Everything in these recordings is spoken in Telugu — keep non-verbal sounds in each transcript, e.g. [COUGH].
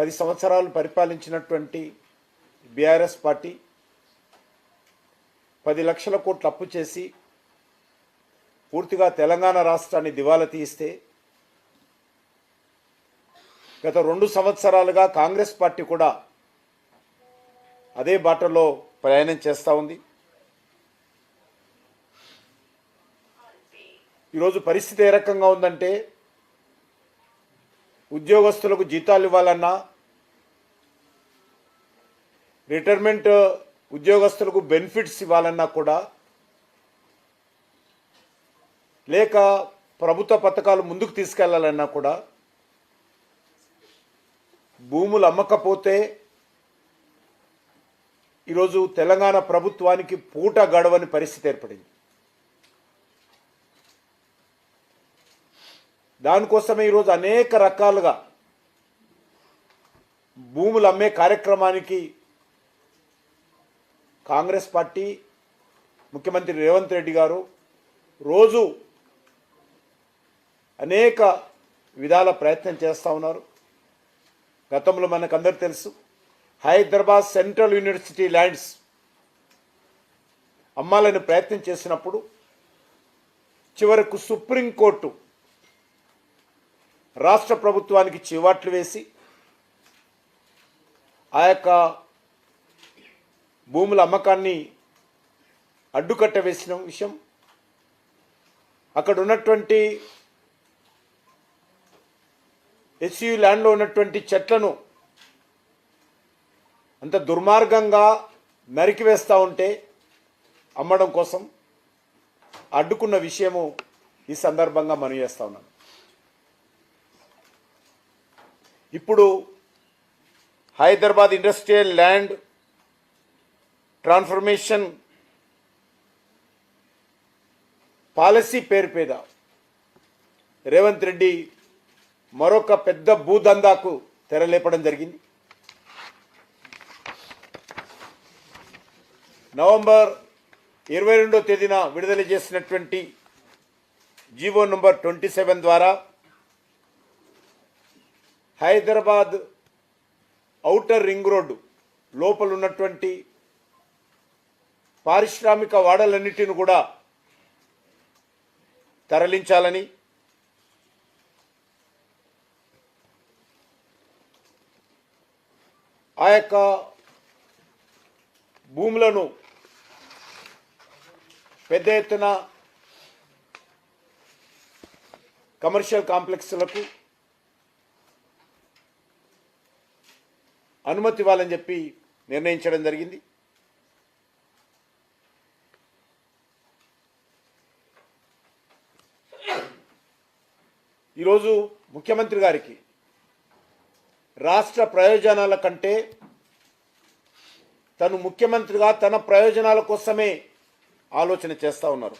పది సంవత్సరాలు పరిపాలించినటువంటి బీఆర్ఎస్ పార్టీ పది లక్షల కోట్లు అప్పు చేసి పూర్తిగా తెలంగాణ రాష్ట్రాన్ని దివాలా తీస్తే గత రెండు సంవత్సరాలుగా కాంగ్రెస్ పార్టీ కూడా అదే బాటలో ప్రయాణం చేస్తూ ఉంది. ఈరోజు పరిస్థితి ఏ రకంగా ఉందంటే ఉద్యోగస్తులకు జీతాలు ఇవ్వాలన్నా రిటైర్మెంట్ ఉద్యోగస్తులకు బెనిఫిట్స్ ఇవ్వాలన్నా కూడా లేక ప్రభుత్వ పథకాలు ముందుకు తీసుకెళ్ళాలన్నా కూడా భూములు అమ్మకపోతే ఈరోజు తెలంగాణ ప్రభుత్వానికి పూట గడవని పరిస్థితి ఏర్పడింది. దానికోసమే ఈరోజు అనేక రకాలుగా భూములు అమ్మే కార్యక్రమానికి కాంగ్రెస్ పార్టీ ముఖ్యమంత్రి రేవంత్ రెడ్డి గారు రోజు అనేక విధాల ప్రయత్నం చేస్తూ ఉన్నారు. గతంలో మనకందరు తెలుసు హైదరాబాద్ సెంట్రల్ యూనివర్సిటీ ల్యాండ్స్ అమ్మాలని ప్రయత్నం చేసినప్పుడు చివరకు సుప్రీంకోర్టు రాష్ట్ర ప్రభుత్వానికి చివాట్లు వేసి ఆ యొక్క భూముల అమ్మకాన్ని అడ్డుకట్ట వేసిన విషయం. అక్కడ ఉన్నటువంటి ఎస్యూ ల్యాండ్లో ఉన్నటువంటి చెట్లను అంత దుర్మార్గంగా నరికివేస్తూ ఉంటే అమ్మడం కోసం అడ్డుకున్న విషయము ఈ సందర్భంగా మనం చేస్తూ ఉన్నాను ఇప్పుడు Hyderabad industrial land transformation policy పేరు మీద రేవంత్ రెడ్డి మరొక పెద్ద భూదందాకు తెరలేపడం జరిగింది. నవంబర్ ఇరవై రెండో తేదీన విడుదల చేసినటువంటి జీవో నంబర్ ట్వంటీ సెవెన్ ద్వారా హైదరాబాద్ ఔటర్ రింగ్ రోడ్డు లోపల ఉన్నటువంటి పారిశ్రామిక వాడలన్నిటిని కూడా తరలించాలని ఆ యొక్క భూములను పెద్ద ఎత్తున కమర్షియల్ కాంప్లెక్స్లకు అనుమతి ఇవ్వాలని చెప్పి నిర్ణయించడం జరిగింది. ఈరోజు ముఖ్యమంత్రి గారికి రాష్ట్ర ప్రయోజనాల కంటే తను ముఖ్యమంత్రిగా తన ప్రయోజనాల కోసమే ఆలోచన చేస్తూ ఉన్నారు.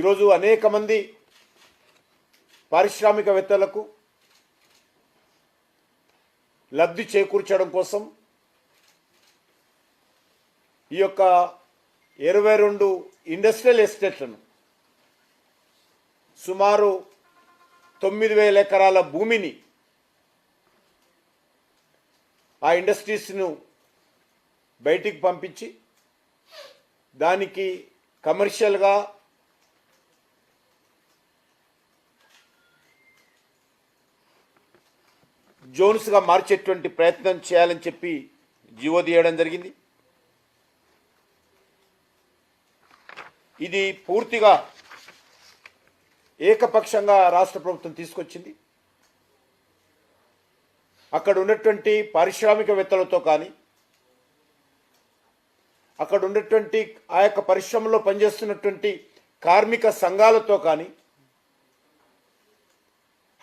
ఈరోజు అనేక మంది పారిశ్రామికవేత్తలకు లబ్ధి చేకూర్చడం కోసం ఈ యొక్క ఇరవై రెండు ఇండస్ట్రియల్ ఎస్టేట్లను సుమారు తొమ్మిది వేల ఎకరాల భూమిని ఆ ఇండస్ట్రీస్ను బయటికి పంపించి దానికి కమర్షియల్గా జోన్స్గా మార్చేటువంటి ప్రయత్నం చేయాలని చెప్పి జీవో తీయడం జరిగింది. ఇది పూర్తిగా ఏకపక్షంగా రాష్ట్ర ప్రభుత్వం తీసుకొచ్చింది. అక్కడ ఉన్నటువంటి పారిశ్రామికవేత్తలతో కానీ అక్కడ ఉన్నటువంటి ఆ యొక్క పరిశ్రమలో పనిచేస్తున్నటువంటి కార్మిక సంఘాలతో కానీ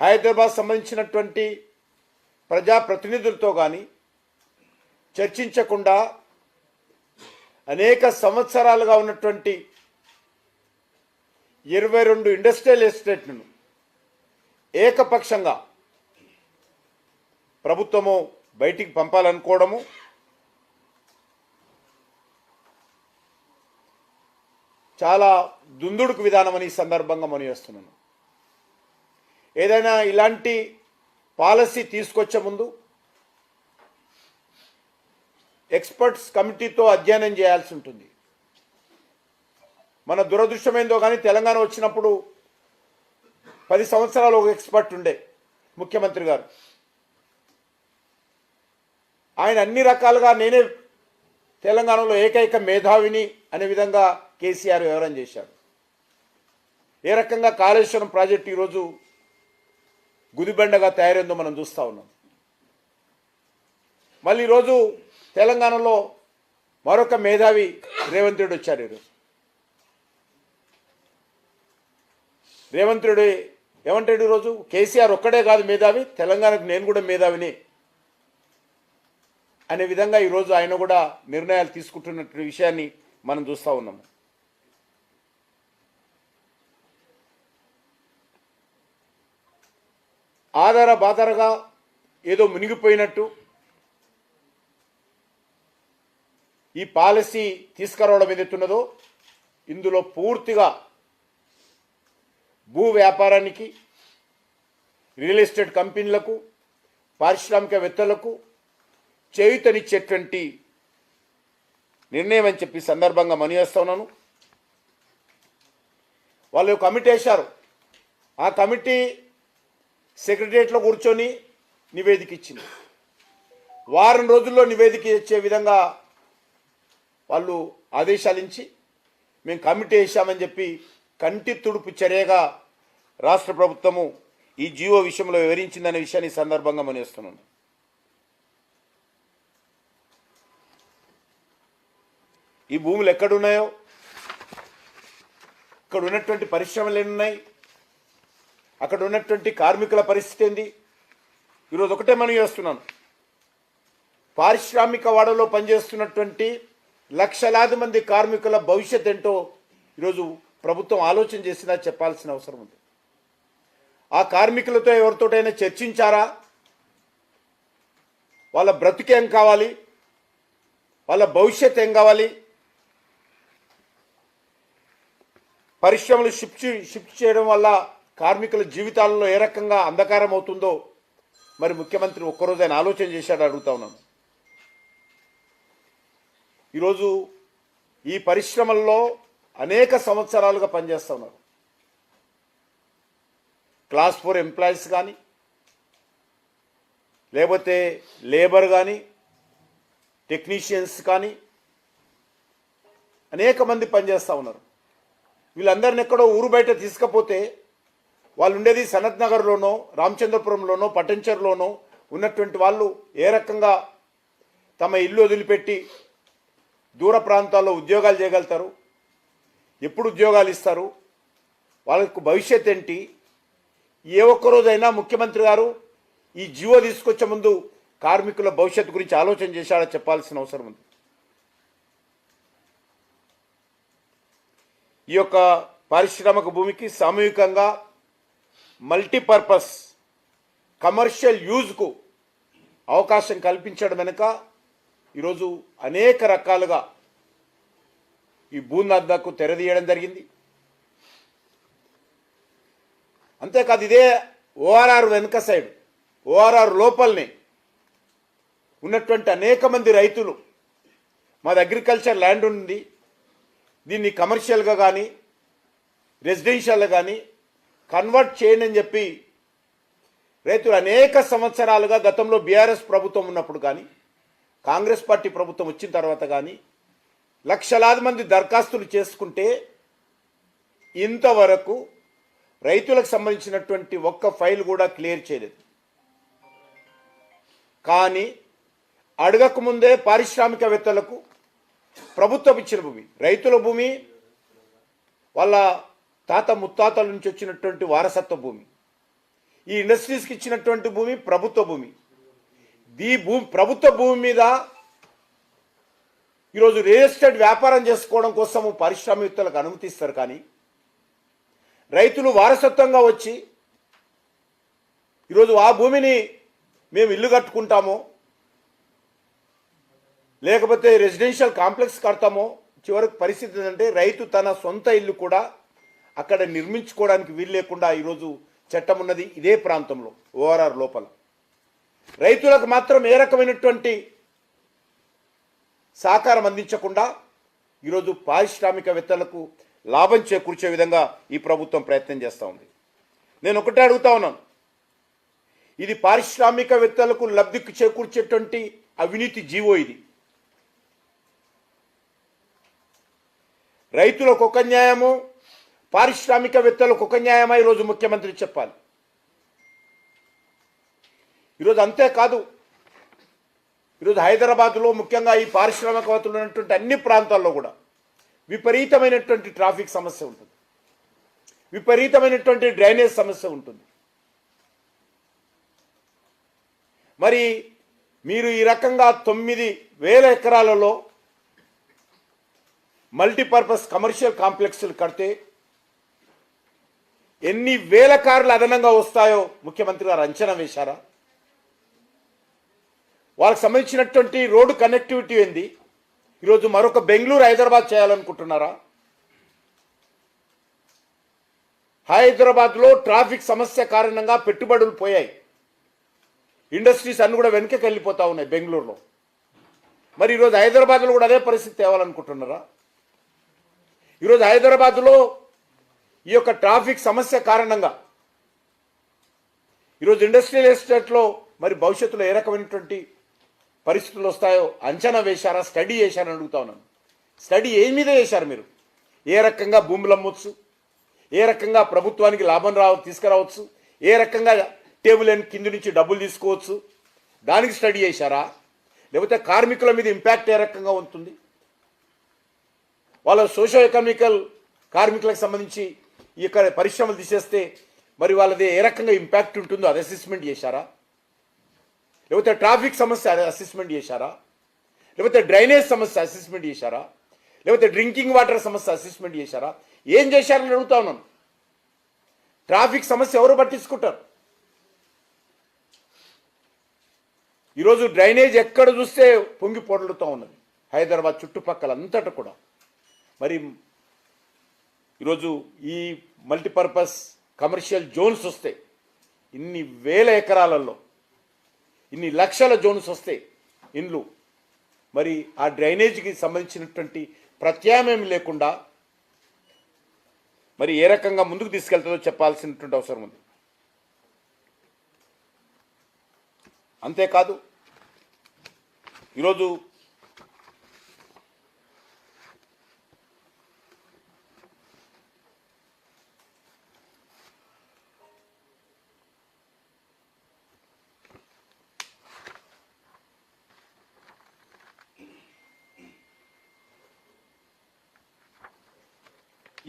హైదరాబాద్ సంబంధించినటువంటి ప్రజాప్రతినిధులతో కానీ చర్చించకుండా అనేక సంవత్సరాలుగా ఉన్నటువంటి ఇరవై రెండు ఇండస్ట్రియల్ ఎస్టేట్లను ఏకపక్షంగా ప్రభుత్వము బయటికి పంపాలనుకోవడము చాలా దుందుడుకు విధానమని ఈ సందర్భంగా మనం ఏదైనా ఇలాంటి పాలసీ తీసుకొచ్చే ముందు ఎక్స్పర్ట్స్ కమిటీతో అధ్యయనం చేయాల్సి ఉంటుంది. మన దురదృష్టమైందో కానీ తెలంగాణ వచ్చినప్పుడు పది సంవత్సరాలు ఒక ఎక్స్పర్ట్ ఉండే ముఖ్యమంత్రి గారు. ఆయన అన్ని రకాలుగా నేనే తెలంగాణలో ఏకైక మేధావిని అనే విధంగా కేసీఆర్ వివరణ చేశారు. ఏ రకంగా కాళేశ్వరం ప్రాజెక్టు ఈరోజు గుదిబండగా తయారైందో మనం చూస్తూ ఉన్నాం. మళ్ళీ ఈరోజు తెలంగాణలో మరొక మేధావి రేవంత్ రెడ్డి వచ్చారు ఈరోజు. రేవంత్ రెడ్డి ఏమంటాడు ఈరోజు కేసీఆర్ ఒక్కడే కాదు మేధావి తెలంగాణకు నేను కూడా మేధావిని అనే విధంగా ఈరోజు ఆయన కూడా నిర్ణయాలు తీసుకుంటున్నటువంటి విషయాన్ని మనం చూస్తూ ఉన్నాము ఆధార బాధారగా ఏదో మునిగిపోయినట్టు ఈ పాలసీ తీసుకురావడం ఏదైతున్నదో ఇందులో పూర్తిగా భూ వ్యాపారానికి రియల్ ఎస్టేట్ కంపెనీలకు పారిశ్రామికవేత్తలకు చేయుతనిచ్చేటువంటి నిర్ణయం అని చెప్పి సందర్భంగా మనివేస్తా ఉన్నాను. వాళ్ళు కమిటీ వేశారు. ఆ కమిటీ సెక్రటరియట్లో కూర్చొని నివేదిక ఇచ్చింది. వారం రోజుల్లో నివేదిక ఇచ్చే విధంగా వాళ్ళు ఆదేశాలు ఇచ్చి మేము కమిటీ వేసామని చెప్పి కంటి తుడుపు చర్యగా రాష్ట్ర ప్రభుత్వము ఈ జీవో విషయంలో వివరించిందనే విషయాన్ని ఈ సందర్భంగా మనిస్తున్నాను ఈ భూములు ఎక్కడున్నాయో ఇక్కడ ఉన్నటువంటి పరిశ్రమలు ఎన్ని ఉన్నాయి అక్కడ ఉన్నటువంటి కార్మికుల పరిస్థితి ఏంది? ఈరోజు ఒకటే మనం చేస్తున్నాను. పారిశ్రామిక వాడలో పనిచేస్తున్నటువంటి లక్షలాది మంది కార్మికుల భవిష్యత్ ఏంటో ఈరోజు ప్రభుత్వం ఆలోచన చేసినా చెప్పాల్సిన అవసరం ఉంది. ఆ కార్మికులతో ఎవరితోటైనా చర్చించారా? వాళ్ళ బ్రతికేం కావాలి? వాళ్ళ భవిష్యత్ ఏం కావాలి? పరిశ్రమలు షిఫ్ట్ షిఫ్ట్ చేయడం వల్ల కార్మికుల జీవితాలలో ఏ రకంగా అంధకారం అవుతుందో మరి ముఖ్యమంత్రి ఒక్కరోజు ఆయన ఆలోచన చేశాడు అడుగుతా ఉన్నాను. ఈరోజు ఈ పరిశ్రమల్లో అనేక సంవత్సరాలుగా పనిచేస్తూ ఉన్నారు. క్లాస్ ఫోర్ ఎంప్లాయీస్ కానీ లేకపోతే లేబర్ కానీ టెక్నీషియన్స్ కానీ అనేక మంది పనిచేస్తూ ఉన్నారు. వీళ్ళందరిని ఎక్కడో ఊరు బయట తీసుకపోతే వాళ్ళు ఉండేది సనత్ నగర్లోనో రామచంద్రపురంలోనో పటంచర్లోనో ఉన్నటువంటి వాళ్ళు ఏ రకంగా తమ ఇల్లు వదిలిపెట్టి దూర ప్రాంతాల్లో ఉద్యోగాలు చేయగలుగుతారు? ఎప్పుడు ఉద్యోగాలు ఇస్తారు? వాళ్ళకు భవిష్యత్ ఏంటి? ఏ ఒక్కరోజైనా ముఖ్యమంత్రి గారు ఈ జీవో తీసుకొచ్చే ముందు కార్మికుల భవిష్యత్తు గురించి ఆలోచన చేశాడో చెప్పాల్సిన అవసరం ఉంది. ఈ యొక్క పారిశ్రామిక భూమికి సామూహికంగా మల్టీపర్పస్ కమర్షియల్ యూజ్కు అవకాశం కల్పించడం వెనుక ఈరోజు అనేక రకాలుగా ఈ భూనద్దకు తెరదీయడం జరిగింది. అంతేకాదు ఇదే ఓఆర్ఆర్ వెనుక సైడ్ ఓఆర్ఆర్ లోపలనే ఉన్నటువంటి అనేక మంది రైతులు. మాది అగ్రికల్చర్ ల్యాండ్ ఉంది. దీన్ని కమర్షియల్గా కానీ రెసిడెన్షియల్గా కానీ కన్వర్ట్ చేయండి అని చెప్పి రైతులు అనేక సంవత్సరాలుగా గతంలో బీఆర్ఎస్ ప్రభుత్వం ఉన్నప్పుడు కానీ కాంగ్రెస్ పార్టీ ప్రభుత్వం వచ్చిన తర్వాత కానీ లక్షలాది మంది దరఖాస్తులు చేసుకుంటే ఇంతవరకు రైతులకు సంబంధించినటువంటి ఒక్క ఫైల్ కూడా క్లియర్ చేయలేదు. కానీ అడగకముందే పారిశ్రామికవేత్తలకు ప్రభుత్వం ఇచ్చిన భూమి రైతుల భూమి వాళ్ళ తాత ముత్తాతల నుంచి వచ్చినటువంటి వారసత్వ భూమి ఈ ఇండస్ట్రీస్కి ఇచ్చినటువంటి భూమి ప్రభుత్వ భూమి. ఈ భూమి ప్రభుత్వ భూమి మీద ఈరోజు రియల్ ఎస్టేట్ వ్యాపారం చేసుకోవడం కోసము పారిశ్రామికవేత్తలకు అనుమతిస్తారు కానీ రైతులు వారసత్వంగా వచ్చి ఈరోజు ఆ భూమిని మేము ఇల్లు కట్టుకుంటామో లేకపోతే రెసిడెన్షియల్ కాంప్లెక్స్ కడతామో చివరికి పరిస్థితి ఏంటంటే రైతు తన సొంత ఇల్లు కూడా అక్కడ నిర్మించుకోవడానికి వీలు లేకుండా ఈరోజు చట్టం ఉన్నది ఇదే ప్రాంతంలో ఓఆర్ఆర్ లోపల. రైతులకు మాత్రం ఏ రకమైనటువంటి సహకారం అందించకుండా ఈరోజు పారిశ్రామికవేత్తలకు లాభం చేకూర్చే విధంగా ఈ ప్రభుత్వం ప్రయత్నం చేస్తూ ఉంది. నేను ఒకటే అడుగుతా ఉన్నాను. ఇది పారిశ్రామికవేత్తలకు లబ్ధి చేకూర్చేటువంటి అవినీతి జీవో ఇది. రైతులకు ఒక న్యాయము పారిశ్రామికవేత్తలకు ఒక న్యాయమా? ఈరోజు ముఖ్యమంత్రి చెప్పాలి. ఈరోజు అంతేకాదు ఈరోజు హైదరాబాద్లో ముఖ్యంగా ఈ పారిశ్రామికవేత్తలు ఉన్నటువంటి అన్ని ప్రాంతాల్లో కూడా విపరీతమైనటువంటి ట్రాఫిక్ సమస్య ఉంటుంది. విపరీతమైనటువంటి డ్రైనేజ్ సమస్య ఉంటుంది. మరి మీరు ఈ రకంగా తొమ్మిది వేల ఎకరాలలో మల్టీపర్పస్ కమర్షియల్ కాంప్లెక్స్లు కడితే ఎన్ని వేల కార్లు అదనంగా వస్తాయో ముఖ్యమంత్రి గారు అంచనా వేశారా? వాళ్ళకి సంబంధించినటువంటి రోడ్డు కనెక్టివిటీ ఏంది? ఈరోజు మరొక బెంగళూరు హైదరాబాద్ చేయాలనుకుంటున్నారా? హైదరాబాద్లో ట్రాఫిక్ సమస్య కారణంగా పెట్టుబడులు పోయాయి. ఇండస్ట్రీస్ అన్నీ కూడా వెనుకకి వెళ్ళిపోతూ ఉన్నాయి బెంగళూరులో. మరి ఈరోజు హైదరాబాద్లో కూడా అదే పరిస్థితి తేవాలనుకుంటున్నారా? ఈరోజు హైదరాబాద్లో ఈ యొక్క ట్రాఫిక్ సమస్య కారణంగా ఈరోజు ఇండస్ట్రియల్ ఎస్టేట్లో మరి భవిష్యత్తులో ఏ రకమైనటువంటి పరిస్థితులు వస్తాయో అంచనా వేశారా స్టడీ చేశారని అడుగుతా ఉన్నాను. స్టడీ ఏ మీద చేశారు మీరు? ఏ రకంగా భూములు అమ్మొచ్చు? ఏ రకంగా ప్రభుత్వానికి లాభం రావ తీసుకురావచ్చు? ఏ రకంగా టేబుల్ అండ్ కింది నుంచి డబ్బులు తీసుకోవచ్చు? దానికి స్టడీ చేశారా? లేకపోతే కార్మికుల మీద ఇంపాక్ట్ ఏ రకంగా ఉంటుంది? వాళ్ళ సోషో ఎకనామికల్ కార్మికులకు సంబంధించి ఈ పరిశ్రమలు తీసేస్తే మరి వాళ్ళది ఏ రకంగా ఇంపాక్ట్ ఉంటుందో అది అసెస్మెంట్ చేశారా? లేకపోతే ట్రాఫిక్ సమస్య అసెస్మెంట్ చేశారా? లేకపోతే డ్రైనేజ్ సమస్య అసెస్మెంట్ చేశారా? లేకపోతే డ్రింకింగ్ వాటర్ సమస్య అసెస్మెంట్ చేశారా? ఏం చేశారని అడుగుతా ఉన్నాను. ట్రాఫిక్ సమస్య ఎవరు పట్టించుకుంటారు? ఈరోజు డ్రైనేజ్ ఎక్కడ చూస్తే పొంగి పొడలుతూ ఉన్నది. హైదరాబాద్ చుట్టుపక్కల అంతటా కూడా. మరి ఈరోజు ఈ మల్టీపర్పస్ కమర్షియల్ జోన్స్ వస్తే ఇన్ని వేల ఎకరాలలో ఇన్ని లక్షల జోన్స్ వస్తాయి ఇండ్లు. మరి ఆ డ్రైనేజీకి సంబంధించినటువంటి ప్రత్యామ్నాయం లేకుండా మరి ఏ రకంగా ముందుకు తీసుకెళ్తుందో చెప్పాల్సినటువంటి అవసరం ఉంది. అంతేకాదు ఈరోజు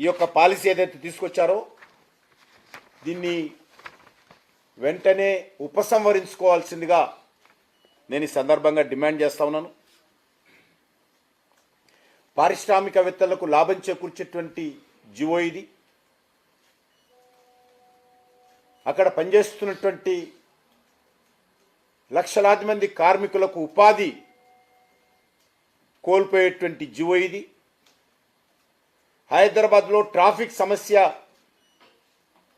ఈ యొక్క పాలసీ ఏదైతే తీసుకొచ్చారో దీన్ని వెంటనే ఉపసంహరించుకోవాల్సిందిగా నేను ఈ సందర్భంగా డిమాండ్ చేస్తా ఉన్నాను. పారిశ్రామికవేత్తలకు లాభం చేకూర్చేటువంటి జివో ఇది. అక్కడ పనిచేస్తున్నటువంటి లక్షలాది మంది కార్మికులకు ఉపాధి కోల్పోయేటువంటి జివో ఇది. హైదరాబాద్లో ట్రాఫిక్ సమస్య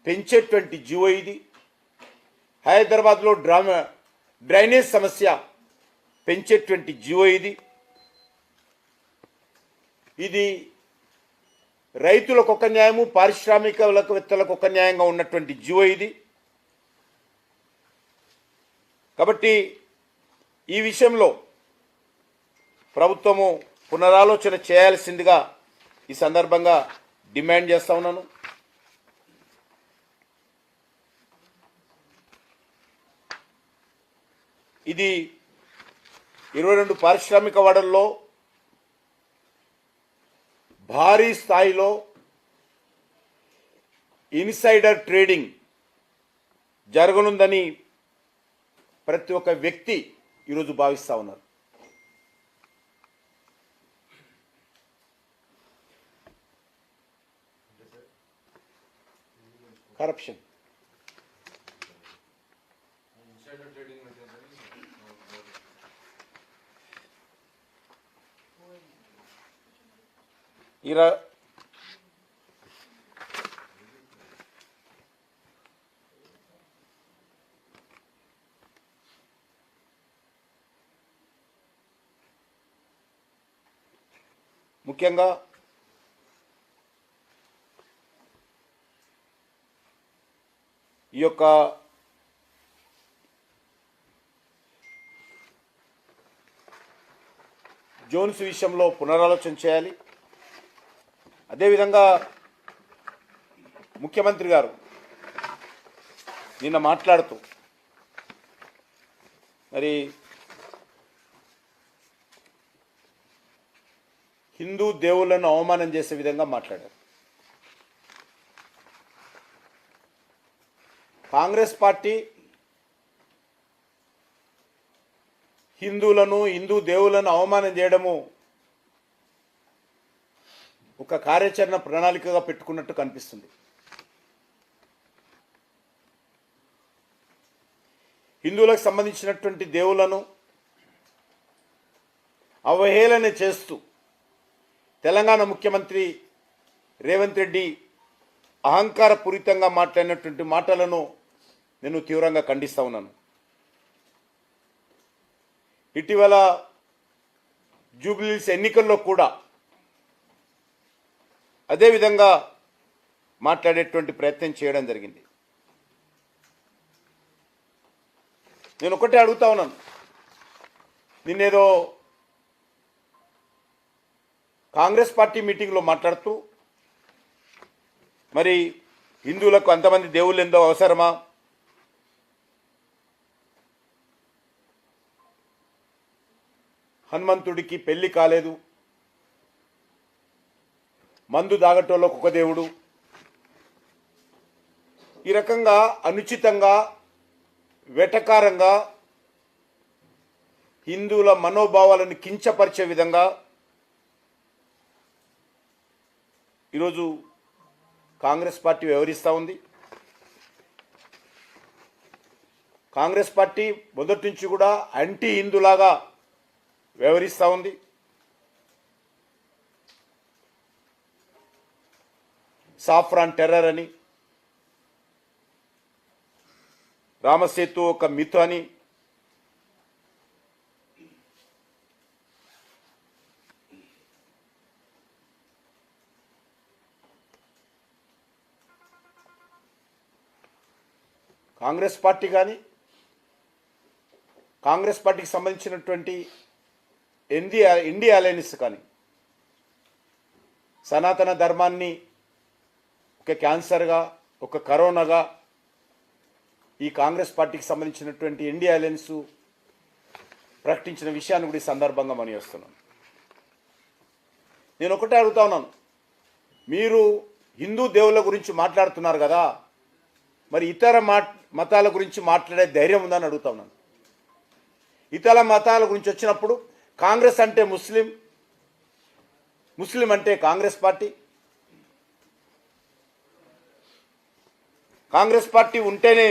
పెంచేటువంటి జీవో ఇది. హైదరాబాద్లో డ్రామ డ్రైనేజ్ సమస్య పెంచేటువంటి జీవో ఇది. ఇది రైతులకు ఒక న్యాయము పారిశ్రామికలకు విత్తలకు ఒక న్యాయంగా ఉన్నటువంటి జీవో ఇది. కాబట్టి ఈ విషయంలో ప్రభుత్వము పునరాలోచన చేయాల్సిందిగా ఈ సందర్భంగా డిమాండ్ చేస్తా ఉన్నాను. ఇది ఇరవై రెండు పారిశ్రామిక వాడల్లో భారీ స్థాయిలో ఇన్సైడర్ ట్రేడింగ్ జరగనుందని ప్రతి ఒక్క వ్యక్తి ఈరోజు భావిస్తూ ఉన్నారు. corruption. You know, ముఖ్యంగా ఈ యొక్క జోన్స్ విషయంలో పునరాలోచన చేయాలి. అదేవిధంగా ముఖ్యమంత్రి గారు నిన్న మాట్లాడుతూ మరి హిందూ దేవుళ్ళను అవమానం చేసే విధంగా మాట్లాడారు. కాంగ్రెస్ పార్టీ హిందువులను హిందూ దేవులను అవమానం చేయడము ఒక కార్యాచరణ ప్రణాళికగా పెట్టుకున్నట్టు కనిపిస్తుంది. హిందువులకు సంబంధించినటువంటి దేవులను అవహేళన చేస్తూ తెలంగాణ ముఖ్యమంత్రి రేవంత్ రెడ్డి అహంకారపూరితంగా మాట్లాడినటువంటి మాటలను నేను తీవ్రంగా ఖండిస్తూ ఉన్నాను. ఇటీవల జూబ్లీస్ ఎన్నికల్లో కూడా అదేవిధంగా మాట్లాడేటువంటి ప్రయత్నం చేయడం జరిగింది. నేను ఒకటే అడుగుతా ఉన్నాను. నిన్నేదో కాంగ్రెస్ పార్టీ మీటింగ్లో మాట్లాడుతూ మరి హిందువులకు అంతమంది దేవుళ్ళు ఎందో అవసరమా? హనుమంతుడికి పెళ్ళి కాలేదు. మందు దాగటంలో ఒక దేవుడు. ఈ రకంగా అనుచితంగా వెటకారంగా హిందువుల మనోభావాలను కించపరిచే విధంగా ఈరోజు కాంగ్రెస్ పార్టీ వ్యవహరిస్తూ ఉంది. కాంగ్రెస్ పార్టీ మొదటి నుంచి కూడా యాంటీ హిందులాగా వ్యవహరిస్తూ ఉంది. సాఫ్రాన్ టెర్రర్ అని రామసేతు ఒక మిత్ అని కాంగ్రెస్ పార్టీ కానీ కాంగ్రెస్ పార్టీకి సంబంధించినటువంటి ఇండియా ఇండియా అలయన్స్ కానీ. సనాతన ధర్మాన్ని ఒక క్యాన్సర్గా ఒక కరోనాగా ఈ కాంగ్రెస్ పార్టీకి సంబంధించినటువంటి ఇండియా అలయన్స్ ప్రకటించిన విషయాన్ని కూడా ఈ సందర్భంగా మనీ వస్తున్నాను నేను ఒకటే అడుగుతా ఉన్నాను. మీరు హిందూ దేవుళ్ళ గురించి మాట్లాడుతున్నారు కదా మరి ఇతర మా మతాల గురించి మాట్లాడే ధైర్యం ఉందని అడుగుతా ఉన్నాను. ఇతర మతాల గురించి వచ్చినప్పుడు కాంగ్రెస్ అంటే ముస్లిం ముస్లిం అంటే కాంగ్రెస్ పార్టీ. కాంగ్రెస్ పార్టీ ఉంటేనే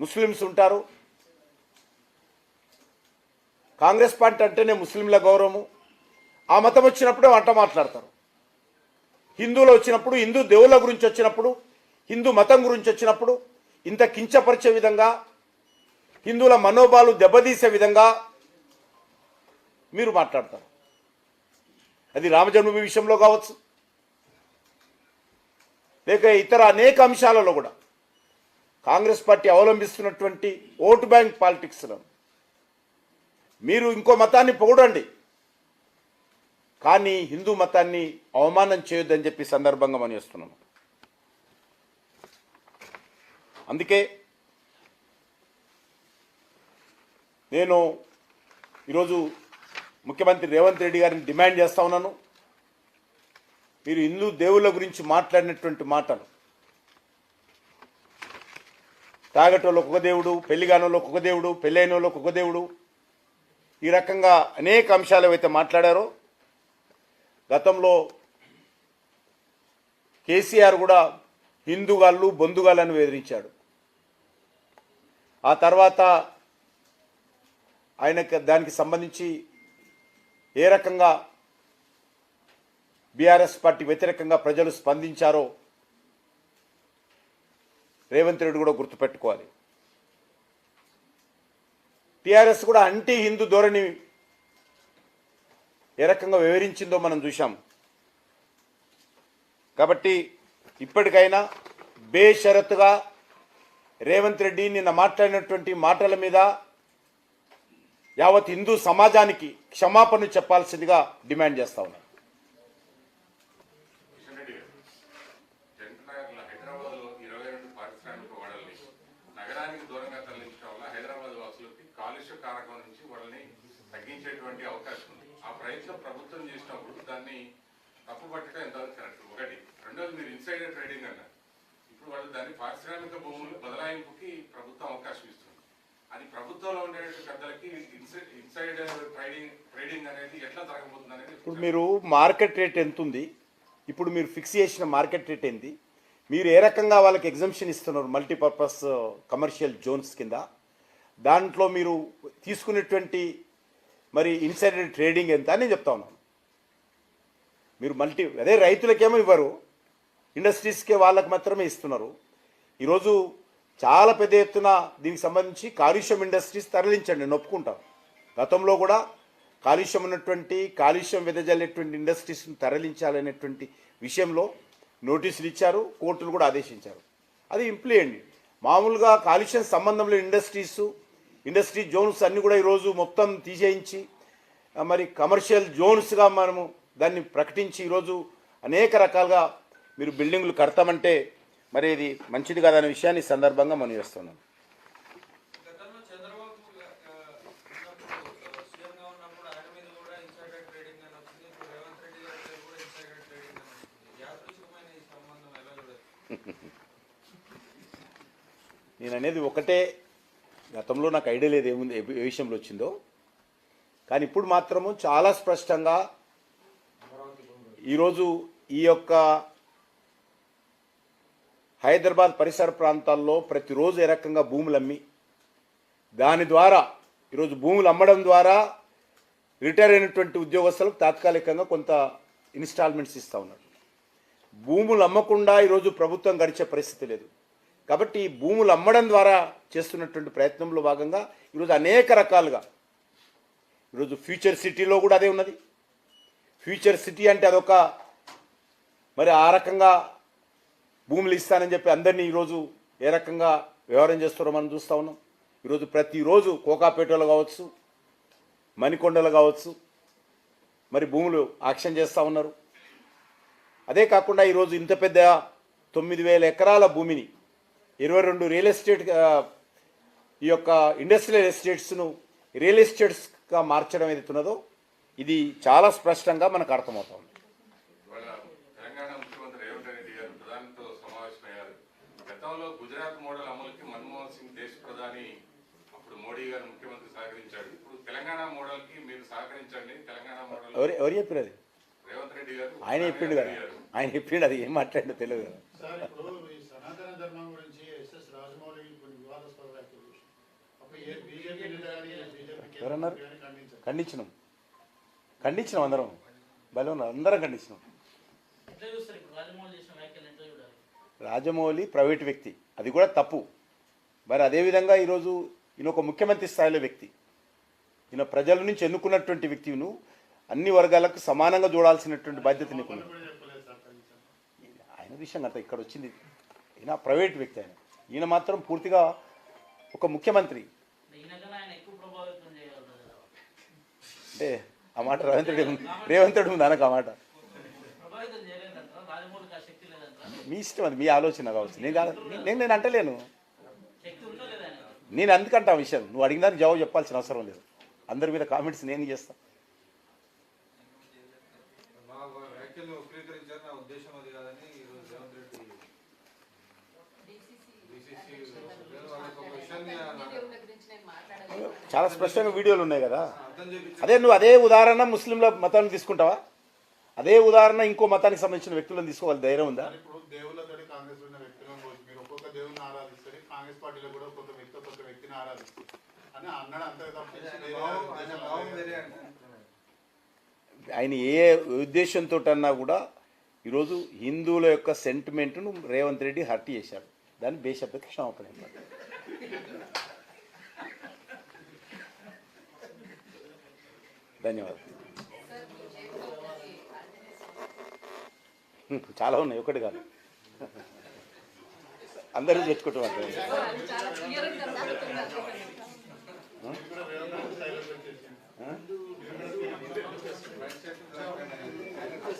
ముస్లిమ్స్ ఉంటారు. కాంగ్రెస్ పార్టీ అంటేనే ముస్లింల గౌరవము. ఆ మతం వచ్చినప్పుడే వంట మాట్లాడతారు. హిందువులు వచ్చినప్పుడు హిందూ దేవుళ్ళ గురించి వచ్చినప్పుడు హిందూ మతం గురించి వచ్చినప్పుడు ఇంత కించపరిచే విధంగా హిందువుల మనోభావాలు దెబ్బతీసే విధంగా మీరు మాట్లాడతారు. అది రామజన్మభూమి విషయంలో కావచ్చు. లేక ఇతర అనేక అంశాలలో కూడా. కాంగ్రెస్ పార్టీ అవలంబిస్తున్నటువంటి ఓటు బ్యాంక్ పాలిటిక్స్లో మీరు ఇంకో మతాన్ని పొగడండి. కానీ హిందూ మతాన్ని అవమానం చేయొద్దని చెప్పి సందర్భంగా మనం చేస్తున్నాము అందుకే నేను ఈరోజు ముఖ్యమంత్రి రేవంత్ రెడ్డి గారిని డిమాండ్ చేస్తా ఉన్నాను. మీరు హిందూ దేవుళ్ళ గురించి మాట్లాడినటువంటి మాటలు. తాగటోళ్ళకు ఒక దేవుడు పెళ్ళి ఒక దేవుడు పెళ్ళైన ఒక దేవుడు. ఈ రకంగా అనేక అంశాలు ఏవైతే మాట్లాడారో గతంలో కేసీఆర్ కూడా హిందూగాళ్ళు బొందుగాళ్ళను వేధించాడు ఆ తర్వాత ఆయనకు దానికి సంబంధించి ఏ రకంగా బీఆర్ఎస్ పార్టీ వ్యతిరేకంగా ప్రజలు స్పందించారో రేవంత్ రెడ్డి కూడా గుర్తుపెట్టుకోవాలి. టీఆర్ఎస్ కూడా అంటీ హిందూ ధోరణి ఏ రకంగా వివరించిందో మనం చూశాం. కాబట్టి ఇప్పటికైనా బేషరతుగా రేవంత్ రెడ్డి నిన్న మాట్లాడినటువంటి మాటల మీద యావత్ హిందూ సమాజానికి క్షమాపణ చెప్పాల్సిందిగా డిమాండ్ చేస్తా ఉన్నాను ఇరవై రెండు పారిశ్రామిక నగరానికి దూరంగా తరలించడం వల్ల హైదరాబాద్ కాలుష్య కారకం నుంచి వాళ్ళని తగ్గించేటువంటి అవకాశం ఉంది. ఆ ప్రయత్నం ప్రభుత్వం చేసినప్పుడు దాన్ని తప్పుపట్టడం ఎంతవరకు కరెక్ట్? ఒకటి. రెండోది మీరు ఇన్సైడర్ ట్రేడింగ్ అన్నారు. ఇప్పుడు వాళ్ళు దాన్ని పారిశ్రామిక భూములు బదలాయింపుకి ప్రభుత్వం అవకాశం ఇస్తుంది అది ప్రభుత్వంలో ఉండే పెద్దలకి ఇన్సైడ్ ట్రేడింగ్ ట్రేడింగ్ అనేది ఎట్లా జరగబోతుంది అనేది ఇప్పుడు మీరు మార్కెట్ రేట్ ఎంత ఉంది ఇప్పుడు మీరు ఫిక్స్ చేసిన మార్కెట్ రేట్ ఏంది? మీరు ఏ రకంగా వాళ్ళకి ఎగ్జంప్షన్ ఇస్తున్నారు మల్టీపర్పస్ కమర్షియల్ జోన్స్ కింద? దాంట్లో మీరు తీసుకునేటువంటి మరి ఇన్సైడర్ ట్రేడింగ్ ఎంత అని చెప్తా ఉన్నాను. మీరు మల్టీ అదే రైతులకేమో ఇవ్వరు ఇండస్ట్రీస్కే వాళ్ళకి మాత్రమే ఇస్తున్నారు. ఈరోజు చాలా పెద్ద ఎత్తున దీనికి సంబంధించి కాలుష్యం ఇండస్ట్రీస్ తరలించండి నొప్పుకుంటాం. గతంలో కూడా కాలుష్యం ఉన్నటువంటి కాలుష్యం వెదజల్లేటువంటి ఇండస్ట్రీస్ని తరలించాలనేటువంటి విషయంలో నోటీసులు ఇచ్చారు కోర్టులు కూడా ఆదేశించారు. అది ఇంప్లియండి మామూలుగా కాలుష్యం సంబంధంలో ఇండస్ట్రీస్ ఇండస్ట్రీ జోన్స్ అన్నీ కూడా ఈరోజు మొత్తం తీసేయించి మరి కమర్షియల్ జోన్స్గా మనము దాన్ని ప్రకటించి ఈరోజు అనేక రకాలుగా మీరు బిల్డింగ్లు కడతామంటే మరి ఇది మంచిది కాదనే విషయాన్ని సందర్భంగా మనం చేస్తున్నాం. [LAUGHS] నేను అనేది ఒకటే గతంలో నాకు ఐడియా లేదు ఏముంది ఏ విషయంలో వచ్చిందో. కానీ ఇప్పుడు మాత్రము చాలా స్పష్టంగా ఈరోజు ఈ యొక్క హైదరాబాద్ పరిసర ప్రాంతాల్లో ప్రతిరోజు ఏ రకంగా భూములు అమ్మి దాని ద్వారా ఈరోజు భూములు అమ్మడం ద్వారా రిటైర్ అయినటువంటి ఉద్యోగస్తులకు తాత్కాలికంగా కొంత ఇన్స్టాల్మెంట్స్ ఇస్తూ ఉన్నారు భూములు అమ్మకుండా ఈరోజు ప్రభుత్వం గడిచే పరిస్థితి లేదు. కాబట్టి భూములు అమ్మడం ద్వారా చేస్తున్నటువంటి ప్రయత్నంలో భాగంగా ఈరోజు అనేక రకాలుగా ఈరోజు ఫ్యూచర్ సిటీలో కూడా అదే ఉన్నది. ఫ్యూచర్ సిటీ అంటే అదొక మరి ఆ రకంగా భూములు ఇస్తానని చెప్పి అందరినీ ఈరోజు ఏ రకంగా వ్యవహారం చేస్తారో మనం చూస్తూ ఉన్నాం. ఈరోజు ప్రతిరోజు కోకాపేటలో కావచ్చు మణికొండలు కావచ్చు మరి భూములు ఆక్షన్ చేస్తూ ఉన్నారు. అదే కాకుండా ఈరోజు ఇంత పెద్ద తొమ్మిది వేల ఎకరాల భూమిని ఇరవై రెండు రియల్ ఎస్టేట్ ఈ యొక్క ఇండస్ట్రియల్ ఎస్టేట్స్ను రియల్ ఎస్టేట్స్గా మార్చడం ఏదైతున్నదో ఇది చాలా స్పష్టంగా మనకు అర్థమవుతుంది ఇవాళ తెలంగాణ ముఖ్యమంత్రి రేవంత్ రెడ్డి గారు ప్రధానితో సమావేశమయ్యారు గతంలో గుజరాత్ మోడల్ అమలుకి మన్మోహన్ సింగ్ దేశ ప్రధాని అప్పుడు మోడీ గారు ముఖ్యమంత్రి సహకరించాడు. ఇప్పుడు తెలంగాణ మోడల్కి మీరు సహకరించండి. తెలంగాణ మోడల్ ఎవరు ఎవరు చెప్పారు అది రేవంత్ రెడ్డి గారు ఆయన చెప్పిండు కదా. ఆయన చెప్పిండు అది ఏం మాట్లాడిందో తెలియదు కదా. సార్ ఇప్పుడు ఈ సనాతన ధర్మం గురించి ఎస్ఎస్ రాజమౌళి కొన్ని వివాదాస్పద వ్యాఖ్యలు చేశారు. అప్పుడు ఏ బీజేపీ నేత కానీ బీజేపీ ఎవరన్నారు? ఖండించినాం. ఖండించినాం అందరం. ఉన్నారు. అందరం ఖండించినాం. ఎట్లా చూస్తారు ఇప్పుడు రాజమౌళి చేసిన వ్యాఖ్యలు ఎట్లా చూడాలి రాజమౌళి ప్రైవేట్ వ్యక్తి. అది కూడా తప్పు. మరి అదేవిధంగా ఈరోజు ఈయన ఒక ముఖ్యమంత్రి స్థాయిలో వ్యక్తి. ఈయన ప్రజల నుంచి ఎన్నుకున్నటువంటి వ్యక్తిను అన్ని వర్గాలకు సమానంగా చూడాల్సినటువంటి బాధ్యత నీకు ఆయన విషయం అంతా ఇక్కడ వచ్చింది. ఈయన ప్రైవేట్ వ్యక్తి ఆయన. ఈయన మాత్రం పూర్తిగా ఒక ముఖ్యమంత్రి. అంటే ఆ మాట రేవంత్ ఉంది. రేవంత్ రెడ్డి ఉంది అనకు ఆ మాట. మీ ఇష్టం అది మీ ఆలోచన కావచ్చు. నేను కాదు నేను నేను అంటలేను. నేను అందుకంటా ఆ విషయం. నువ్వు అడిగిన దానికి జవాబు చెప్పాల్సిన అవసరం లేదు. అందరి మీద కామెంట్స్ నేను చేస్తా. చాలా స్పష్టంగా వీడియోలు ఉన్నాయి కదా. అదే నువ్వు అదే ఉదాహరణ ముస్లింల మతాన్ని తీసుకుంటావా? అదే ఉదాహరణ ఇంకో మతానికి సంబంధించిన వ్యక్తులను తీసుకోవాలి. ధైర్యం ఉందా? సార్ ఇప్పుడు దేవుళ్ళతోటి కాంగ్రెస్ ఉన్న వ్యక్తులను పోల్చి మీరు ఒక్కొక్క దేవుని ఆరాధిస్తారు. కాంగ్రెస్ పార్టీలో కూడా ఒక్కొక్క వ్యక్తి ఒక్కొక్క వ్యక్తిని ఆరాధిస్తారు. అని అన్నాడు అంతే తప్పించి ఆయన ఏ ఉద్దేశంతో అన్నా కూడా ఈరోజు హిందువుల యొక్క సెంటిమెంట్ను రేవంత్ రెడ్డి హర్ట్ చేశాడు. దాన్ని బేషబ్బకి క్షమాపణ ధన్యవాదాలు. చాలా ఉన్నాయి ఒకటి కాదు. అందరూ తెచ్చుకుంటాం